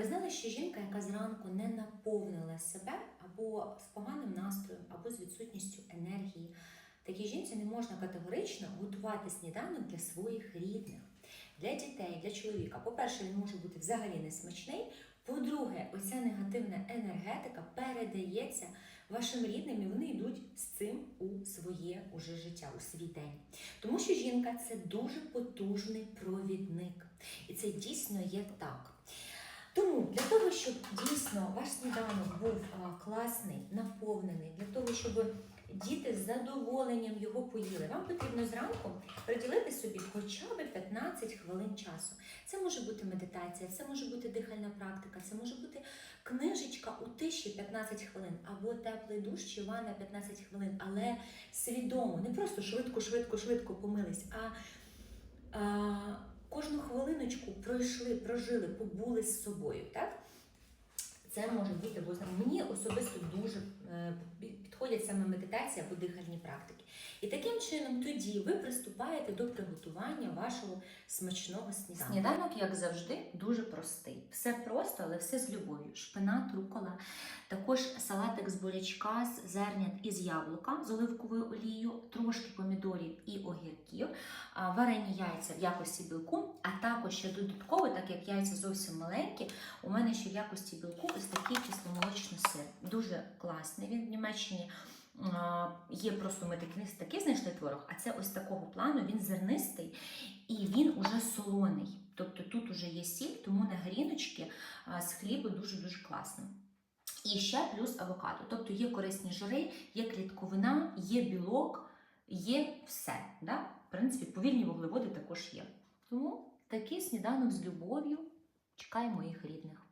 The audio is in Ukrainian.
ви знали, що жінка, яка зранку не наповнила себе або з поганим настроєм, або з відсутністю енергії, такій жінці не можна категорично готувати сніданок для своїх рідних, для дітей, для чоловіка. По-перше, він може бути взагалі несмачний. По-друге, оця негативна енергетика передається вашим рідним, і вони йдуть з цим у своє уже життя, у свій день. Тому що жінка це дуже потужний провідник. І це дійсно є так. Того, щоб дійсно ваш сніданок був класний, наповнений, для того, щоб діти з задоволенням його поїли, вам потрібно зранку приділити собі хоча б 15 хвилин часу. Це може бути медитація, це може бути дихальна практика, це може бути книжечка у тиші 15 хвилин, або теплий душ чи ванна 15 хвилин, але свідомо, не просто швидко, швидко, швидко помились, а, а кожну хвилиночку пройшли, прожили, побули з собою. Так? Це може бути, бо мені особисто дуже е, підходять саме медитація або дихальні практики. І таким чином тоді ви приступаєте до приготування вашого смачного сніданку. Сніданок, як завжди, дуже простий. Все просто, але все з любов'ю. Шпинат, рукола, також салатик з бурячка, з зернят і з яблука з оливковою олією, трошки помідорів варені яйця в якості білку, а також ще додатково, так як яйця зовсім маленькі, у мене ще в якості білку ось такий кисломолочний сир. Дуже класний. Він в Німеччині є просто ми такий, такий знайшли творог, а це ось такого плану, він зернистий і він уже солоний. Тобто тут уже є сіль, тому на гріночки з хлібу дуже-дуже класно. І ще плюс авокадо. Тобто є корисні жири, є клітковина, є білок, є все. Да? В принципі, повільні вуглеводи також є. Тому такий сніданок з любов'ю чекає моїх рідних.